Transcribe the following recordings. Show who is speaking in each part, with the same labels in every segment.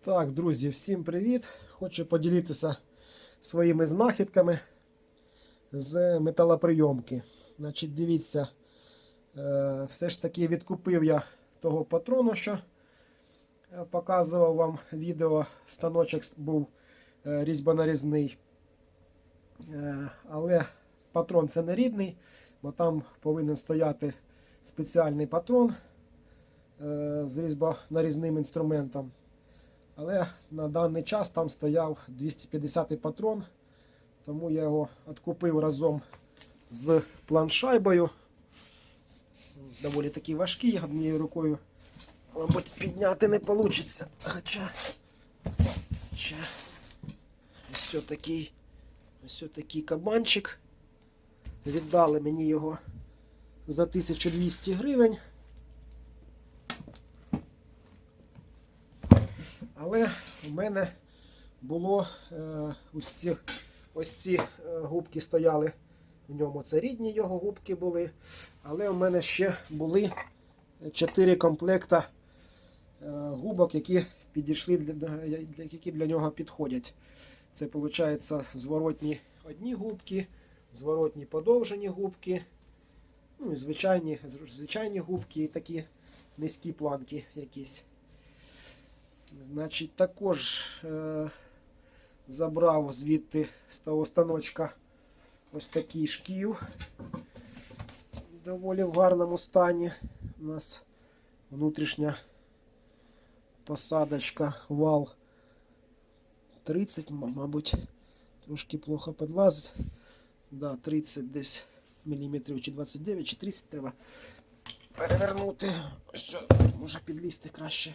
Speaker 1: Так, друзі, всім привіт! Хочу поділитися своїми знахідками з металоприйомки. Значить, дивіться, е, все ж таки відкупив я того патрону, що показував вам відео. Станочок був е, різьбонарізний. Е, Але патрон це не рідний, бо там повинен стояти спеціальний патрон з різьбонарізним інструментом. Але на даний час там стояв 250 патрон, тому я його відкупив разом з планшайбою. Доволі такий важкий, однією рукою, мабуть, підняти не вийде. Хоча, ось такий, ось такий кабанчик. Віддали мені його за 1200 гривень. Але у мене було е, ось ці, ось ці е, губки стояли в ньому. Це рідні його губки були. Але у мене ще були 4 комплекта е, губок, які підійшли для, для, які для нього підходять. Це виходить зворотні одні губки, зворотні подовжені губки, ну і звичайні, звичайні губки і такі низькі планки якісь. Значить, також е, забрав звідти з того станочка ось такий шків. Доволі в гарному стані. У нас внутрішня посадочка, вал 30, мабуть, трошки плохо підлазить. Да, 30 десь міліметрів чи 29, чи 30 треба перевернути. Ось, може підлізти краще.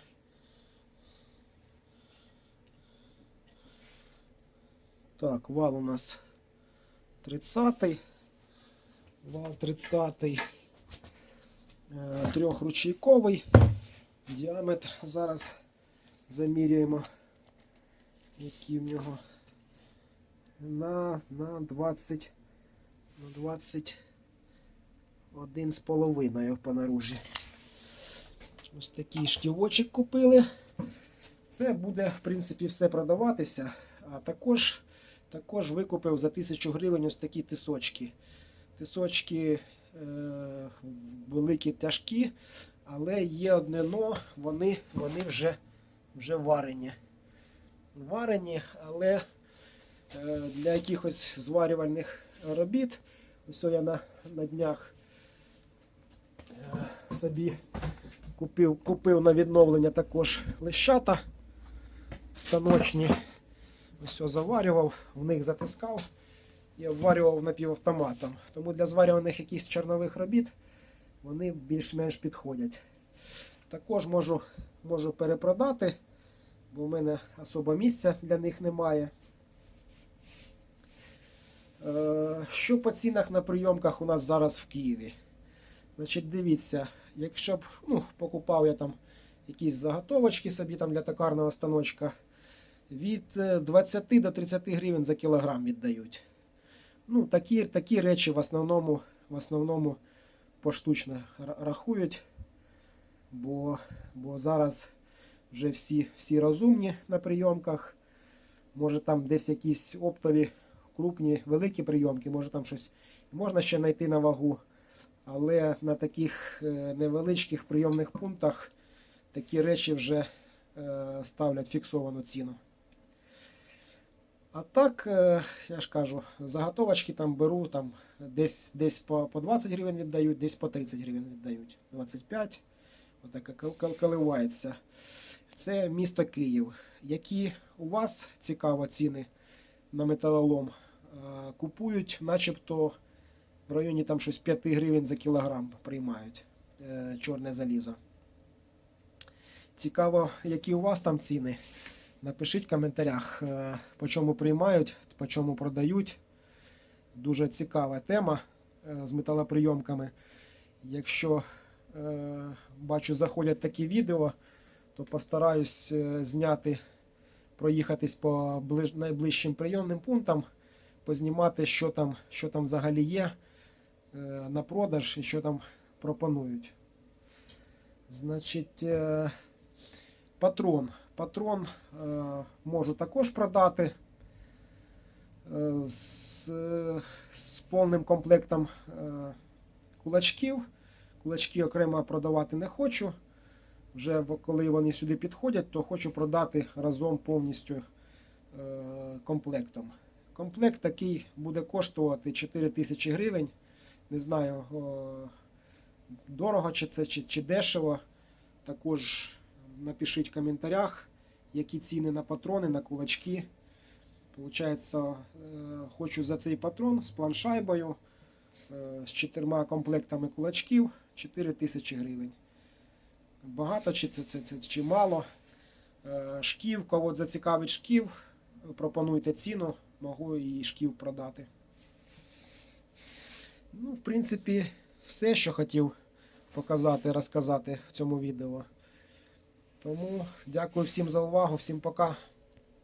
Speaker 1: Так, вал у нас 30. Вал 30. Е. Діаметр зараз заміряємо, який в нього на, на 20 на 21 з половиною по наружі. Ось такий шківочок купили. Це буде, в принципі, все продаватися. А також, також викупив за 1000 гривень ось такі тисочки. Тисочки е, великі тяжкі, але є одне но, вони, вони вже, вже варені. Варені, але е, для якихось зварювальних робіт, ось я на, на днях е, собі купив, купив на відновлення також лещата станочні. Все заварював, в них затискав і обварював напівавтоматом. Тому для зварюваних якихось чорнових робіт вони більш-менш підходять. Також можу, можу перепродати, бо в мене особо місця для них немає. Е, Що по цінах на прийомках у нас зараз в Києві? Значить, дивіться, якщо б ну, покупав я там якісь заготовочки собі там для токарного станочка, від е, 20 до 30 гривень за кілограм віддають. Ну, такі, такі речі в основному, в основному поштучно рахують, бо, бо зараз вже всі, всі розумні на прийомках. Може там десь якісь оптові, крупні, великі прийомки, може там щось можна ще знайти на вагу. Але на таких е, невеличких прийомних пунктах такі речі вже е, ставлять фіксовану ціну. А так, е, я ж кажу, заготовочки там беру, там десь, десь по, по 20 гривень віддають, десь по 30 гривень віддають. 25. Отак кол- кол- коливається. Це місто Київ. Які у вас цікаво ціни на металолом? Е, Купують, начебто в районі там щось 5 гривень за кілограм приймають е, чорне залізо. Цікаво, які у вас там ціни. Напишіть в коментарях, е, по чому приймають, по чому продають. Дуже цікава тема е, з металоприйомками. Якщо е, бачу, заходять такі відео, то постараюсь зняти, проїхатись по найближчим прийомним пунктам, познімати, що там, що там взагалі є на продаж і що там пропонують. Значить, патрон. Патрон е, можу також продати е, з, з повним комплектом е, кулачків. Кулачки окремо продавати не хочу. Вже коли вони сюди підходять, то хочу продати разом повністю комплектом. Комплект такий буде коштувати 4 тисячі гривень. Не знаю, дорого чи це, чи, чи дешево. Також напишіть в коментарях, які ціни на патрони, на кулачки. Получається, е, хочу за цей патрон з планшайбою, е, з чотирма комплектами кулачків 4 тисячі гривень. Багато чи це, це, це чи мало. Е, Шків, кого зацікавить шків, пропонуйте ціну, можу і шків продати. Ну, в принципі, все, що хотів показати, розказати в цьому відео. Тому дякую всім за увагу, всім пока.